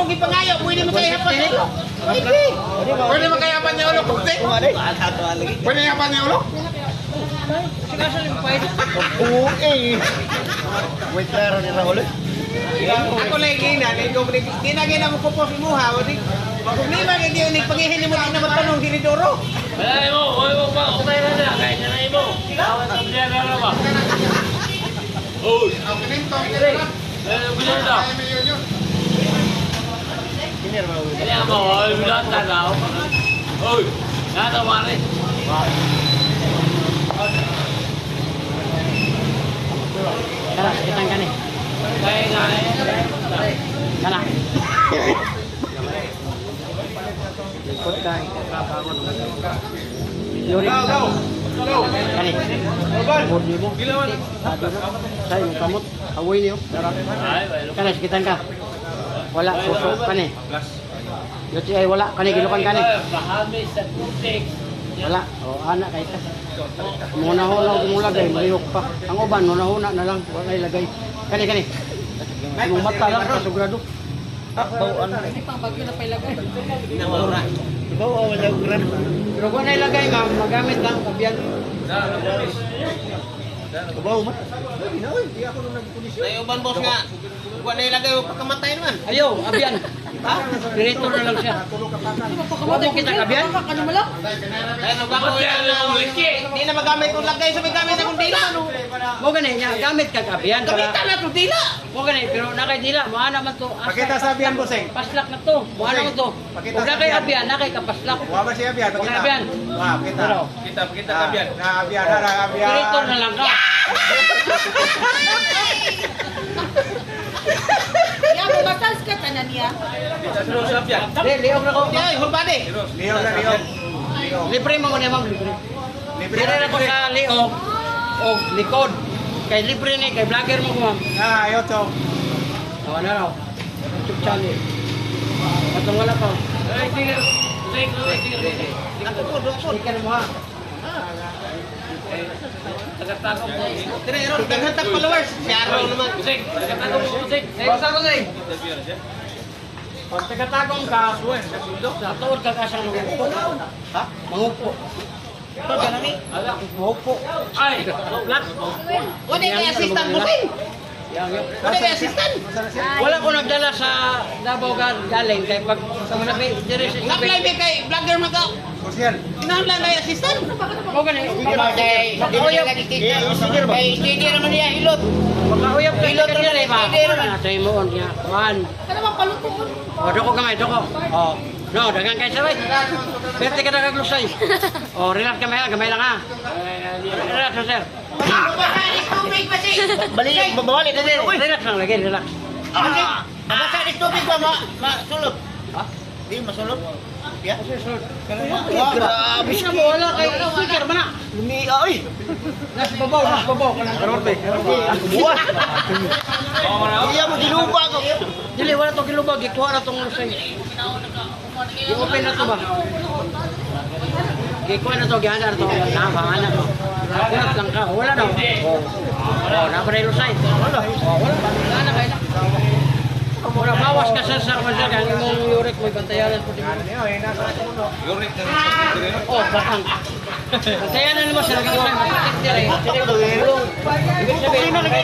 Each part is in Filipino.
mo gipangayo, pwede mo sa ihapan sa ulo. Pwede mo kaya pa niya ulo, kunti? Pwede niya pa niya ulo? Oo eh. Wait klaro ni Rahul. Ako lang gina, ikaw mo di na gina mo pupos mo ha, di. Problema kay di ni paghihin mo na matanong dinidoro. Wala mo, huwag mo pa ako tayo na kahit na mo. Tawad ang siya na ba? Uy, Ang kinito, eh, bilang daw. Kaya mo, uy, bilang ka daw. Uy, natawa rin. Kana, kitang kani. Kaya nga eh. Kana. Ikot ka. Yuri. Kani. Bodi mo. Sado na. Say, mo kamot. Awoy niyo. Dara. Ay, well, Kana, sikitan ka. Wala, suso. Kani. Yuti ay wala. Kani, gilukan sa putik. Wala. O, anak kay ta. Muna ho lang kumulagay, malihok pa. Ang uban, muna ho na na lang. Wala ilagay. Kani, kani. Yung mata lang, kasugrado. Ah, bawaan. Mura. Ikaw oh, wala gran. Pero kung na ilagay, ma'am, magamit lang, kabiyan. Kabaw man. Ay uban boss nga. Wa na ilagay mo pagkamatay naman. Ayaw, abiyan. Ha? Dirito na lang siya. Huwag mo kita kabiyan? Ay no Ba't yan ang wiki? Di na magamit kung lagay sa may gamit akong dila. Mo gani niya, gamit ka kabiyan. Gamitan Para, na to dila. mo gani, pero nakay dila, mo naman to. Asa- Pakita sa abiyan bossing. Paslak na to. Mo naman to. Pakita Huwag na kay abiyan. abiyan, nakay kapaslak. Wa ba siya abiyan? Wala abiyan. Wah, kita. Pero, Kita kita Ah, Na abiyan na abiyan. dirito na lang ka. Tanan niya. Di, liog na ko. Ay hulbade. Liyo na liyo. Libre mo niya, ma'am, libre. Libre na na ko sa liog o likod. Kay libre ni, kay vlogger mo ko, ma'am. Ah, ayo to. Oh, ano raw? YouTube channel. Katong wala pa. Ay, sige. Sige, sige, sige. Ako po do po. Ikan mo ha. Tagatako mo. Dire ron daghan tag followers. Si Araw naman. Usik, tagatako mo, usik. Basta ko sa'yo. Pag tagatagong ka, sa tuod ka kasang mangupo. Ha? Mangupo. Ito ganani. Ala, mangupo. Ay, black. Wala kay assistant mo sin. Yang, yang. Wala kay assistant. Wala ko nagdala sa Davao ga galing kay pag sa sa Apply Isabel. ba kay vlogger mo ka? Sosial. Kinahanglan kay assistant. Mo gani. Makuyap. Kay hindi naman niya ilot. Pagkauyap ka Ilot naman, ba? hindi naman. Sa imo on niya. Kuan. Kana man palutuon. O, doko gamay, doko. O. No, dagang kay sabay. Pwede ka nakaglusay. O, relax gamay gamay lang ha. Relax sir. Balik, babalik na din. Relax lang lagi, relax. Mabasa ni tubig ba ma masulot? Ha? Di masulot. Ya. Grabe siya mo, wala kay speaker ba na? Lumi ay. Nas babaw, nas babaw. Kanang karote. Buwan. Iya mo giluba ko. Dili, wala to kilubag, ikuha na tong lusay. I-open na to ba? Ikuha na to, gihanda na to. Nakapangana to. Nakunat lang ka, wala daw. O, o, naparay lusay. Wala. O, wala. Wala na kayo na. Mura, bawas ka sa sa kanya kang imong yurik mo bantayanan po di mo. Ano eh, nasa kuno. Oh, bakang. Bantayanan mo sa lagi ko matakit dire. Ibig sabihin na lagi.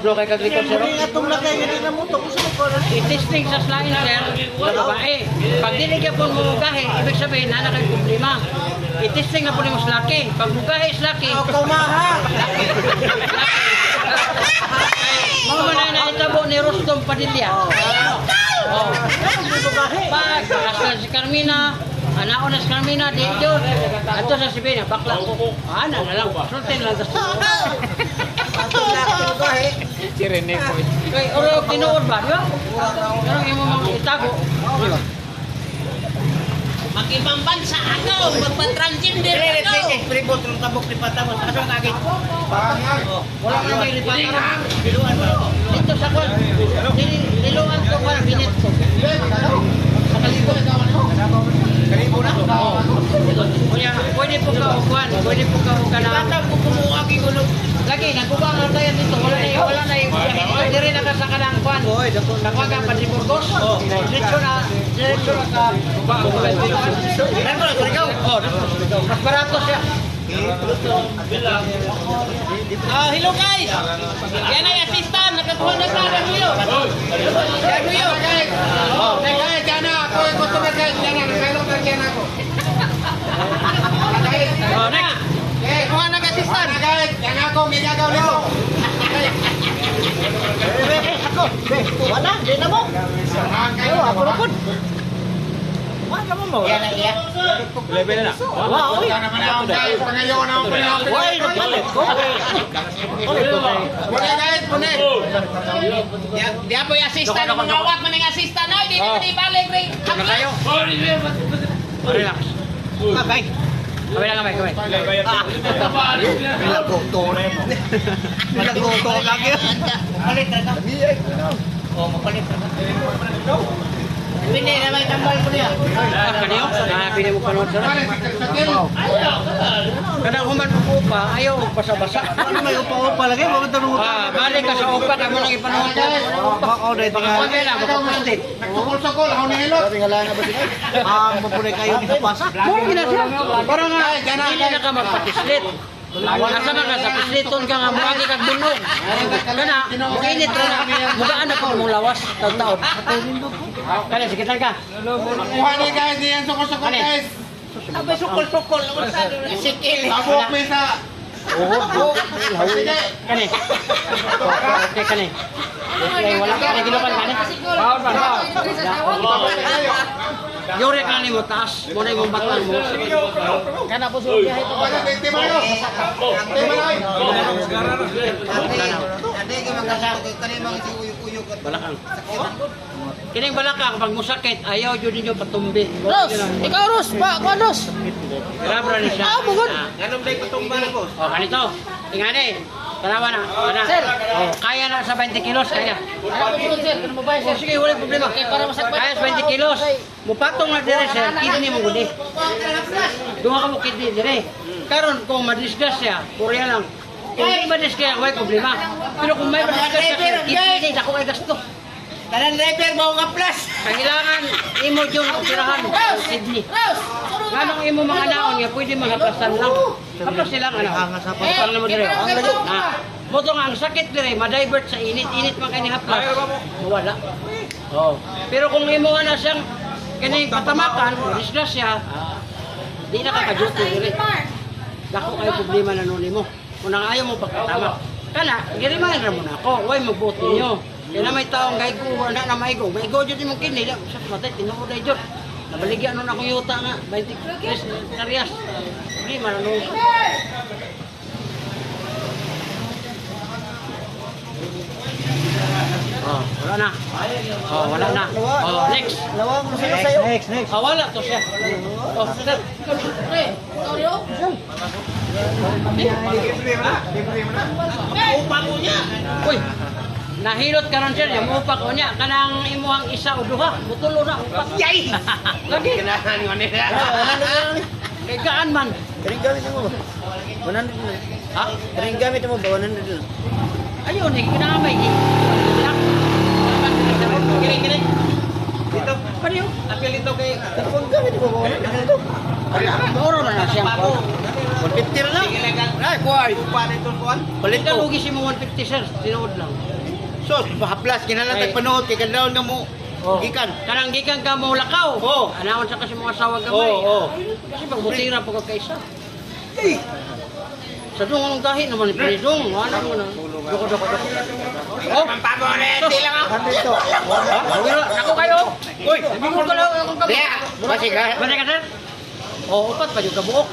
Bro kay kaglikod sir. Atong lagay nga din na mo to mo ko. I-testing sa slime sir babae. Pag dili gyapon mo gahi, ibig sabihin na kay problema. I-testing na po ni mo sa laki. Pag mugahi sa laki, Kaumaha. Mga man na itabo ni Rostom Padilla. Oh. Pag kasal si Carmina, anak na si Carmina, di yun. Ato sa Sibina, bakla ko. Ana na lang, sultin lang. Kay oro tinuod ba, ba? Pero imo mga itago. Ba? Mag-ibang bansa ako, magpa-transgender ako. Pribot ng tabok ni Patamos. Ano kagit? Wala ka may lipatan. Diluan mo. Dito sa kwan. Diluan ko para binit ko. Sa kalibot. Kalibo na. Kuya, pwede pwede po ka uguan, pwede po ka uguan na. Bata ko kumuha kay ulo. Lagi, nagkuha nga tayo dito, wala na yung, wala na yung, hindi rin nakasaka ng kuan. Nakuha ka pa si Burgos. Diretso na, diretso na ka. Nako na, ikaw. Oh, mas barato siya. Ah, hello guys. Yan ay assistant, nakakuha na sa Ruyo. Yan Ruyo, guys. Oh, guys, yan na ako yung customer guys. Yan na, nakailang na yan ako. Guys, Oh, eh, kuha na assistant. Guys, yan ako, may gagaw nito. Wala, di na mo. Ako na po. Wala mo mo. Yan na. Wow, uy. Yan naman ako, guys. Pangayon ako. Uy, nagpalit ko. Muna guys, muna. Di- Di ako yung assistant, mga awat man yung assistant. Ay, di naman ibalik rin. Ano kayo? Relax. Kami lang kami, kami. Pinagoto na mo. Pinagoto lagi. Palit na. Oh, mapalit na ka. Hindi naman tambal ko niya. Kaniyo? Nakapili mo panood sa Kada human po pa, ayaw basa-basa. Ano may upa-upa lagi? Bakit tanong Ah, balik ka sa upa, kamo nang ipanood sa Ako na ito nga. Lang, makapustit. Nagkukul-sukul, ako ni Hilot. Sabi nga lang na ba sila? Ah, mapunay kayo dito pasa. Kung na siya, para nga, hindi na ka magpatislit. Asa na ka sa pisliton ka nga, mukha kag bunog. Kana, mainit ra na, mugaan na ko mong lawas, taon-taon. Kana, sige ka. Kuha ni guys, diyan sukul-sukul Ano? guys. Abay, sukol-sukol. Sikil. Tabok may sa... Oo, Sige. Kani. Okay, kani. Wala ka na ginukan kani. Bawal ba? Yore ka ni mo taas, mo na imong batang mo. Kana po sa biyahe to. Wala, ba yun? Balakang. Kining balakang pag musakit, ayaw jud ninyo patumbi. Ros, ikaw Ros, pa, ko Ros. Grabra ni siya. Ah, bugod. Ganun ba yung kutumba ko? Oh, kanito. Ingani. Tanawa na. Ana. Sir. Oh, kaya na sa 20 kilos kaya. Sir, kung mo sige, wala problema. para. Kaya sa 20 kilos. Mupatong na dire sir, kidney mo gudi. Dunga ka mo kidney dire. Karon kung madisgas siya, purya lang. Kung hindi madisgas, wala problema. Pero kung may madisgas siya, kidney, dako kay gasto. Tanan driver, bawa ka plus. Kailangan imo yung operahan kidney. Ganong imo mga naon nga pwede magaplasan lang. Kaplas silang ano. Hangas sa Pagpang naman dire. Na. Moto nga ang sakit dire, ma-divert sa init-init man kani haplas. Mawala. Oh. Pero kung imo na siyang kani patamakan, disgrasya, di na ka kajuti dire. Dako kayo problema na nun mo. Kung nang ayaw mo pagkatama. Kana, girimahan ra mo na ako. Way magbuti niyo. Kaya na may taong ko, wala na maigo. Maigo dyan yung kini. Sa matay, tinuod na dyan. Nabaligyan nun akong yuta nga. 23 karyas. Hindi, mananong. Oh, wala na. Oh, wala na. Oh, next. Lawang mo sila sa'yo. Next, next. Oh, wala to siya. Oh, sir. pre, ikaw yo. Upa ko niya. Uy, nahilot ka ron sir, yung upak ko niya, kanang imuhang isa o duha, butulo na upak. Yay! Lagi, Ganahan ko nila. kay gaan man. Karing gamit mo ba? 100 na. Ha? Karing gamit mo ba? 100 na. Ayun, eh, kinamay eh. Kiling, kiling. Dito, ano yun? Apil ito kay... Karing gamit mo ba? 100 na. Mauro na na siyang po. 150 na lang. Ay, kuhay. Upa nito kuhan. Palit Ikaw ko. lugi si mo 150 sir, sinuod lang. Sos, mahaplas. Kinalang Ay. tagpanood. Kaya kailangan ka mo. Oh. Gikan. Kanang gikan ka mo lakaw. Oo. Anaon sa kasi mga asawa gamay. Oo, oo. Kasi pag butira po ka kaisa. Sa dong anong gahi naman ni Pridong. Ano mo na? Doko, doko, doko. Oh, Pampago na yan. Di lang ako. 100 to. Wala, ako kayo. Uy, bingol ka lang akong kami. Yeah. Basi ka. Balik ka sir. Oh, upat pa yung kabuok.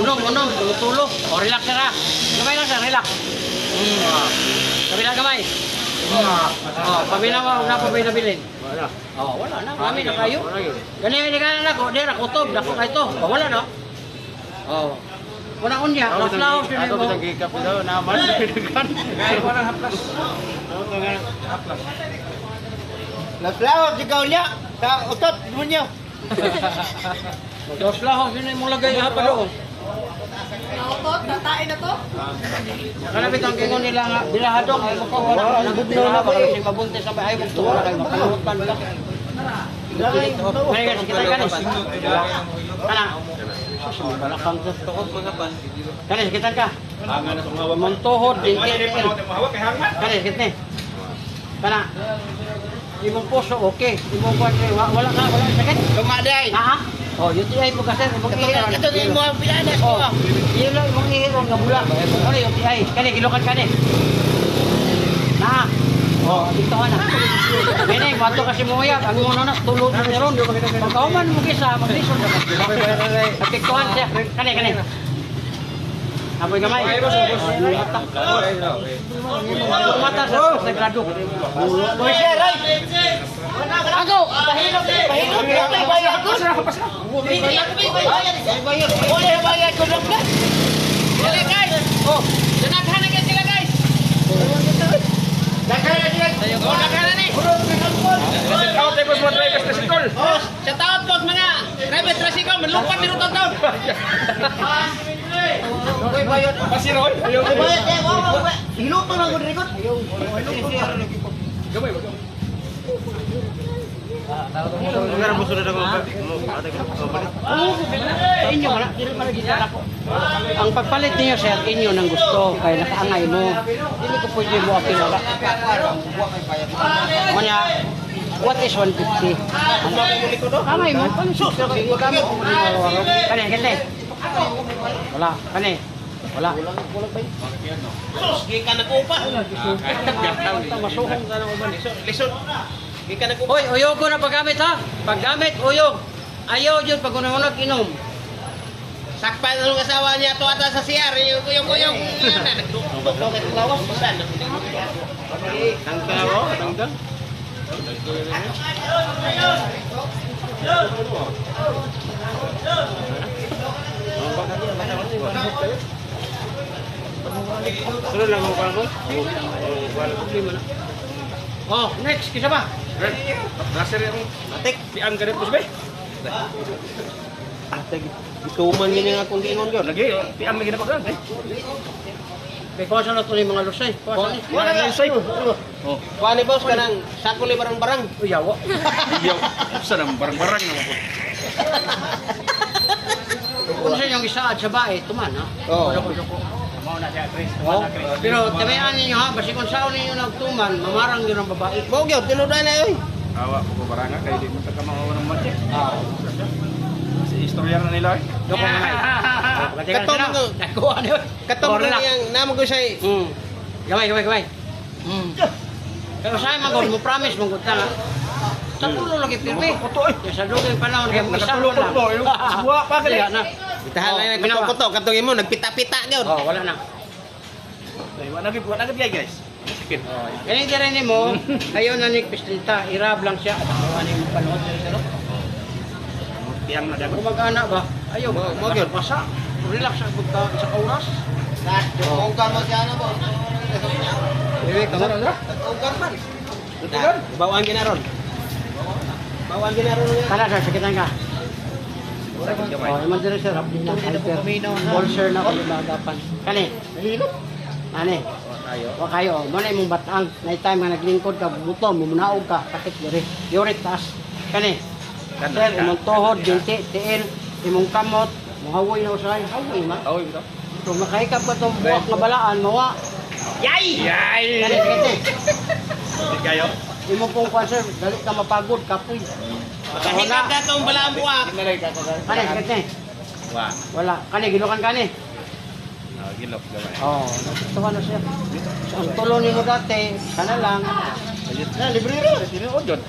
Unong, unong, tulo-tulo. Oh, relax sir ha. Gamay lang sir, relax. Hmm. Kabila gamay. Oh, pabila mo, huwag na pabila-bilin. Wala. Oh, wala na. Kami na kayo. Ganyan hindi ka na ako. Dira, kutob. Dako kayo to. Oh, wala no? Oh. Wala ko niya. Laslaw. Ako mo. bitang gikap daw naman. Laslaw, sigaw niya. Sa utot mo niya. Dos lahos yun yung lagay ha pa doon. Nautot, tatain na to. Kalapit ang kingon nila nga, bilahadong, ay wala ka nagubno na ba kasi pabuntis sa bahay mo tuwa na kayo makaluot man lang. May kasi kita kanis. Kana. Susi balakang sa tuhod sa pan. Kanis kita ka. Montohod din Kanis kita. Kana. Imong puso okay. Imong kwan wala ka wala sakit. Kumaday. Ha? Oh, UTI po kasi imong ihiro. Ito din mo ang pinanas ko. Oh, ihiro nga. Ano yung UTI? Kani gilukan kani. Na. Oh, dito na. Kani, mato kasi mo uyab. Ang mo na tulog na ron. Pagkauman mo kisa, maglisod ka. Pagkikuhan siya. Kani, kani. Apoy gamay. Mata. Mata sa sagrado. Boy, share, right? Ako! Bahilot! Bahilot! May bayad ko! Hindi ako may bayad! Bayad! Wala bayad ko lang! Dali guys. Oh, danaghan na sila guys. Daghan na sila! Oh, daghan na ni. Out tayo sa mga drivers na sikol. Oh, sa taon po mga private tricycle, manlupan nito taon taon. May bayad! Pasiro. Ayaw. May bayad! Eh, wow, wow, wow. Mo ko rin ko. Gamay ba? Sa inyo, wala. Dili man lagi ako. Ang pagpalit niyo, sir, inyo nang gusto. Kaya nakaangay mo. Hindi ko pwede mo apil wala. Kanya, what is 150? Angay mo. Ano sus? Kani, kani. Wala. Kani. Wala. Di ka nag-upa. Masuhong ka ng uban. Lisod. Di ka nag-upa. Hoy, uyog ko na paggamit ha. Paggamit, uyog. Ayaw yun pag unang-unang inom. Sakpan na ng asawa niya to ata sa CR. Yung kuyong kuyong. Nagdukdok at lawas. Basan. Tanggal ako. Tanggal. Sino lang ako parang ko? Wala problema na. Oh, next, kisa ba? Nasir yung atik. Di ang ganit mo sabi. Ituman yun yung akong giingon yun. Lagi, di ang may ginapagdan. Eh. May kuwasan na ito ni mga lusay. Kuwasan na yung sa'yo. Kuha ni boss ka ng sako ni barang-barang. Uyawa. Iyaw. Saan ang barang-barang naman po? Kung sa inyong isaad sa bae, tuman ha? Oo. Dako, dako. Oh, pero tabayaan ninyo ha, basi kung saan ninyo nagtuman, mamarang yun ang babae. Mo gyud tinudan na yoy. Awa ko baranga kay di mo ta ka mao ng match. Si istorya na nila eh. Nga na. Katong mga- Nakuha niyo. Katong Or na relax. yang namo ko say Hmm. Gaway, gaway, gaway. Hmm. Pero sa'yo magod, mo promise mong gud nga. Sa tulo lagi pirmi. Ya sa dugay panahon kay mo isa Nakatulog lang. ko, yung buwa pa. Kaya na. Itahan Oh, na yung kuto-kuto katong imo nagpita-pita gyud. Oh, wala na. Ay, wala gid wala gid guys. Sakit. Kaya hindi rin mo, ayaw na ni Pistinta, irab lang siya. Ano yung panood sa siro. Tiang na dapat. Kung mag-ana ba, ayaw, Mo- mo gyud. basa. Relax ang pagka sa oras. Kung kan mo siya na bo. Bebe, kamar na. Ungkar man. Bawaan ginaron. Bawaan ginaron. Kana sa sakitan ka. Oh, iman diri sir, abdi na hyper. Ulcer na ko lumagapan. Kani. Nalilot. Ani. Wa kayo, mo na imong batang. Night time nga naglingkod ka, buto, mumunaog ka, sakit diri. Yurit taas. Kani. Sir, imong tuhod, binti, tiil, imong kamot, muhawoy na usay, hawoy man. Aoy bitaw. Kung makahikap ka itong buwak na balaan, mawa. Yay! Yay! Kani, kani. Di kayo. Imo pong kwan sir, dali ka mapagod, kapoy. Kahikap na tong balang buwak. Kani, kani. Wa. Wala. Kani, gilukan kani. Ah, gilok gamay. Oo, oh, natutuwa na siya. Ang tulo ni mo dati, sana lang. Na librero, sino odyon?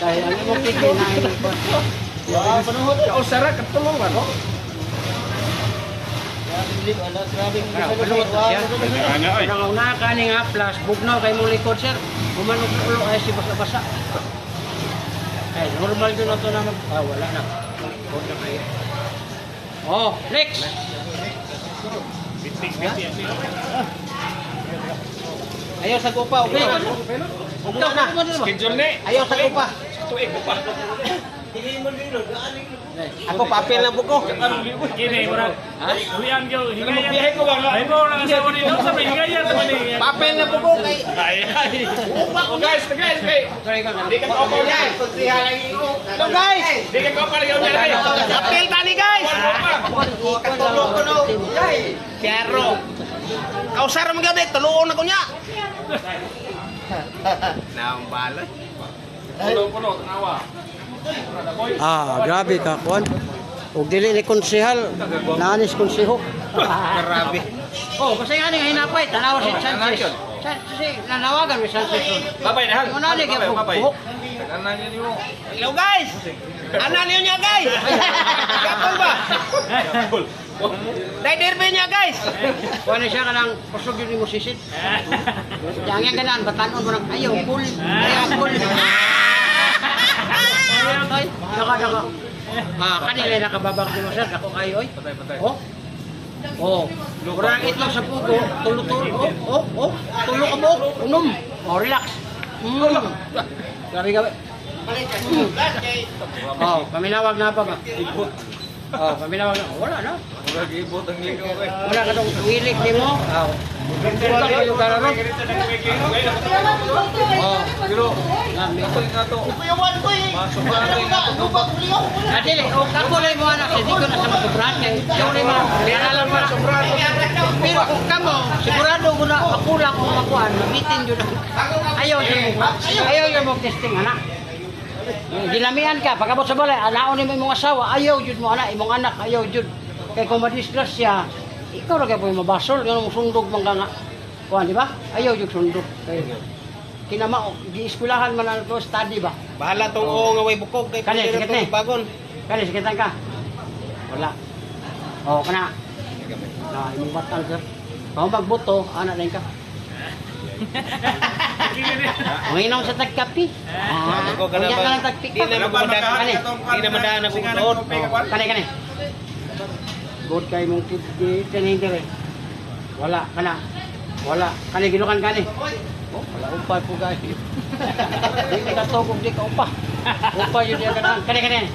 Kaya ang imo kiki na ini ko. Wa panahon. Ka usara katulungan. Nga oy. Ang una ka ni nga plus, bugnaw kay mo likod sir. Umanok na ulo ay si basa-basa. Ay, normal din na to na mag... Ah, wala na. Huwag na kayo. Oh, next! Ayaw sa kupa. Okay. Ugnaw na. Schedule ni. Ayaw sa kupa. Tuig pa. Ako papel na po ko. Kini, murag. Ko, higayan. ko ba? Ay mo, lang asawa ni Dong, sabi higayan naman eh. Papel na po ko kay Ay, ay. Oh, guys, guys, guys. Di ka ko pa yan. Hello guys. Di ka ko pa rin yung yan. Papel tani guys. Katulo ko no. Kero. Kausar mo gani tuluon na ko niya. Naong. Puno-puno, tanawa. Ah, grabe ka, Kwan. Ug dili ni konsehal, nanis konseho. Grabe. Oh, kasi nga ni hinapay, tanawa si Sanchez. Sanchez, nanawagan mi Sanchez. Babay na, Mo na ni gyud buhok. Tanan. Hello guys. Ana niyo niya guys. Kapon ba? Dai derby niya guys. Kuha na siya kanang kusog yun mo sisit. Yang yang ganan, batanon mo ng ayaw, cool. Ayaw, cool. Ay, naka, naka. Ah, kanila nakababak si Masar, ako kayo, oy. Oh. Oh. Kurang ito sa pugo, tulo-tulo. Oh, oh, oh. Tulo ka mo, unom. Oh, relax. Mm. Gabi, gabi. Mm. Oh, paminawag na pa ba? Oh, paminawag na. Wala na. Wala ka tong wilig ni mo. Oh. Wala ka yung kararon. Oh. Nami. Adili, o kako lang mo anak, hindi ko na sa masubran kay yung lima, kailangan mo masubran. Pero kung kamo, sigurado ko na makulang kung makuhan, mamitin yun. Ayaw mo, ayaw mo testing anak. Gilamian ka, pagkabot sa balay, anaon ni mo imong asawa, ayaw yun mo anak, imong anak, ayaw yun. Kay kung madisgrasya, ikaw na kayo po yung mabasol, yung sundog mong nga. Kuhan, di ba? Ayaw yun sundog. Kay, kinama, di eskwelahan man ito, study ba? Bahala tong oo nga way bukog kay Kani, sikat ni. bagon. Kani, sakitan ka? Wala. Oo, kana. Na, imong batang sir. Kung magboto, anak din ka. Uminom sa tagkapi. Ah, Ako ka na unya ba? ka ng tagpi. Di na mamadaan. Kani, Di na madaan ako doon. kani, kani. Good kay mong kid di kani dire. Wala, kana. Wala. Kani ginukan kani. Oh, wala upay po guys. Di ka tugog di ka upa. Upa yun diya kana. Kani, kani.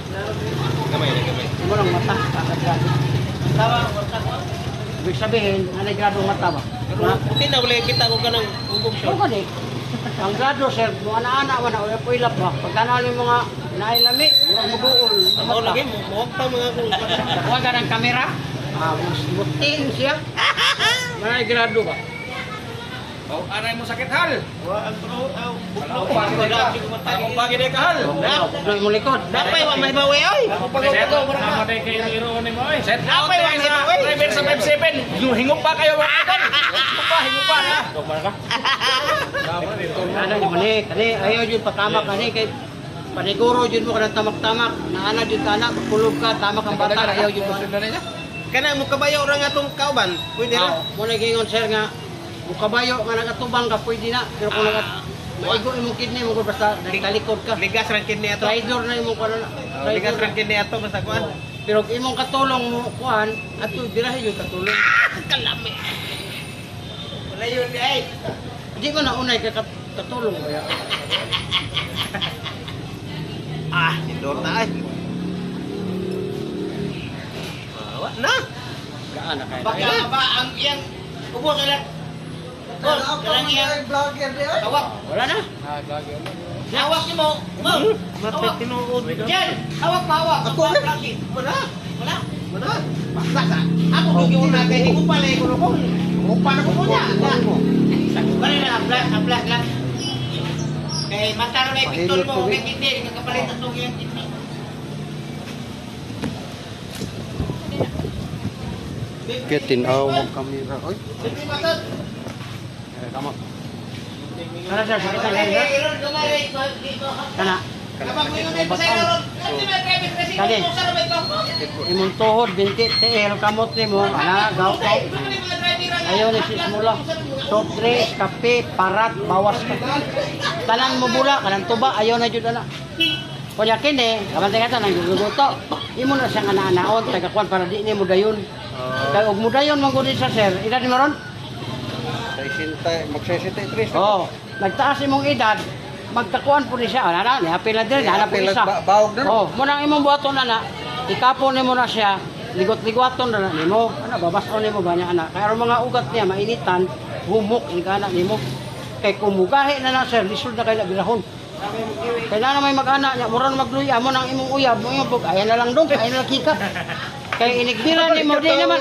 Gamay na gamay. Mo lang mata, kakagrado. Ibig sabihin, ano grado ang mata ba? Puti na wala kita ko kanang ubog siya. Ka di. Ang grado, sir, mga anak-anak man, wala po ilap ba? Pagka na yung mga nailami, murang maguol. Ako lagi mo mo pa mga kung Kuha ka ng kamera, ah, butin siya. Mga grado ba? Oh, aray mo sakit hal. Wa ang tulo aw. Ako pa Ako pa gid ka hal. Huwag mo likod. Dapay wa may bawi oy. Set, nama day kayo iro ni mo eh. Set out Apay, tayo wala sa ba, oy? driver sa 57. Yung hingo pa kayo mga idol. Hingo pa, hingo pa ha. Ano yung mani, kani, ayaw yun patama kani, kay paniguro yun mo ka ng tamak-tamak, naana yun ka na, kulog ka, tamak ang bata, ayaw yun mo. Kana mo kabayo ra nga tong kauban. Pwede Ah, ra. mo na gingon sir nga kung kabayo nga nagatubang ka pwede na pero kung nagat maigo imong kidney mo kung basta nagtalikod ka Ligas ra kini ato. traidor na imong kuan na Oh, Ligas ra kini ato basta kuan. pero imong katulong mo kuan ato dirahi yung katulong Kalami. Wala yun ay. di mo na unay ka kat- katulong ba ya Ah, indor ta ay. Bawa na. gaan na kay Baka ba ang iyang ubo ka lang. Bos, kalang iyang vlogger ay. Hawak. wala na Hawak niyo mo. Mo. Mati tinuod. Diyan. Hawak pa hawak. Ako na. Wala. Wala. Wala. Basta sa. Ako bigyan na kay ko pala ko ko. Mo pa na ko niya. Bali na black, black lang. Kay mata na may picture mo, kay hindi kakapalit ang tong iyang kidney. Ketin aw mo kamera. Oy. Hindi matod. Tama. kana sir sakit ang kay kana Kani. imong tuhod binti tiil kamot nimo ana gaw gaw Ayaw ni sis mula. Soft drinks, kape, parat, bawas ka. Tanan mo bula, kanang tuba, ayaw na jud ana. Kunya kini, kabantay ka nang guguto. Imo na siyang anaanaon, tagakuan para di ni mo dayon. Kaya og mo dayon man gud sa sir, edad ni maron? Tay sintay, magsisintay tres. Oh, nagtaas imong edad, magkakuan po ni siya. Ano na, niapil na din, hanap po isa. ba- bawog na. Oh, mo nang imong buhaton na na, ikapon nimo na siya, ligot-ligoton na na nimo. Ano, babason nimo ba niya ana? Kaya ang mga ugat niya mainitan, humok ni kana nimo. Kay kumugahi na na sir, lisod na kay labirahon. Kailangan may mag-ana niya, mura na magluya mo nang imong uyab, mo imong bug, ayan na lang dong, ayan na lang kikap. Kay inigbiran nimo di naman,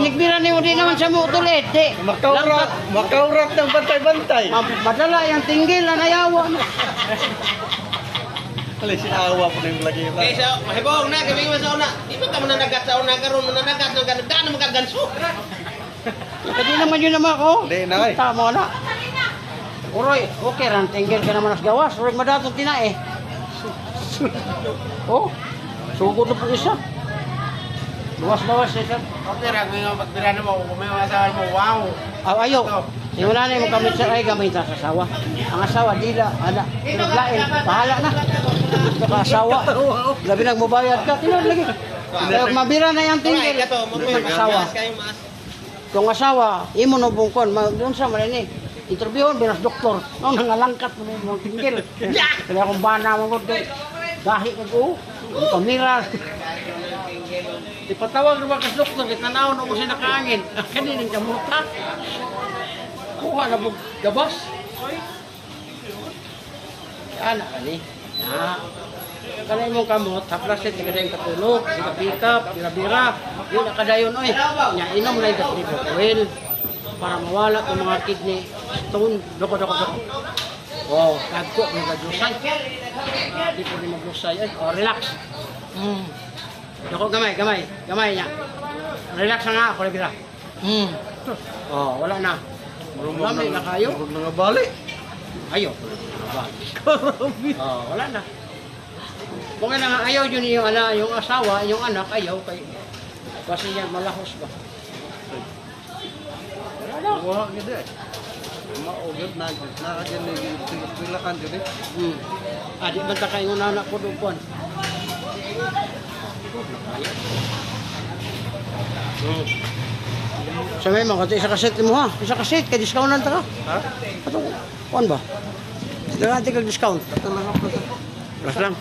inigbiran nimo di naman sa mo tulit, di. Makaurat, makaurat ng bantay-bantay. Madala yung tinggil na nayawa na. Kali sinawa po na yung lagi Kaya sa mahibong na, kami mo sa una. Di ba ka mananagat sa una karon mananagat ng ganun. Daan na magaganso. Kasi naman yun naman ko. Di na, eh. Tama na. Uroy, okay ran tinggil ka naman as gawas. Uroy madatong tinae. oh, sugod na po isa. Bawas-bawas siya. Okay, rag mga pagtira na mo, kung may masasabi mo, wow. Aw ayo. Simula na yung kamit sa ay gamay sa asawa. Ang asawa dila ana pinaglain bahala na. Ito ka asawa. Labi nagmubayad ka tinod lagi. Kaya mabira na yung Tingin Ang asawa. Kung asawa, imo no bungkon, doon sa marinig. Interviewon binas doktor. No nangalangkat mo mo tinggil. Kaya kung bana mo gud kay gahi ka ko. Kamera. Ipatawag naman kas doktor, itanawon mo siya nakaangin. Kanining kamuta. Kuha na mo gabas. Ana kani. Na. Kanay mo kamot, haplas sa tiga yung katulog, tiga pikap, tiga bira. Yun nakadayon oy. Nya inom na yung triple oil para mawala ang mga kidney stone. Doko doko doko. Wow, kagko ng gadusay. Di po ni maglusay ay. Oh, relax. Mm. Doko gamay, gamay, gamay niya. Relax na nga ako bira. Mm. Oh, wala na. Marumami na kayo. Huwag na nga bali. Ayaw. oh, wala na. Kung nga nga ayaw yun yung, ana, yung asawa, yung anak, ayaw kay kasi yan malahos ba? Wala na. Wala gid eh. Maugod na gid. Nakagyan ni pilakan gid eh. Hmm. Ah, di man ta kayo na anak ko doon. Hmm. Sa may mga kasi isa kaset mo ha. Isa kaset, kay discount lang ta ka. Ha? Ato, kuan ba? Dala natin kag discount. Ito lang ako. Plus lang.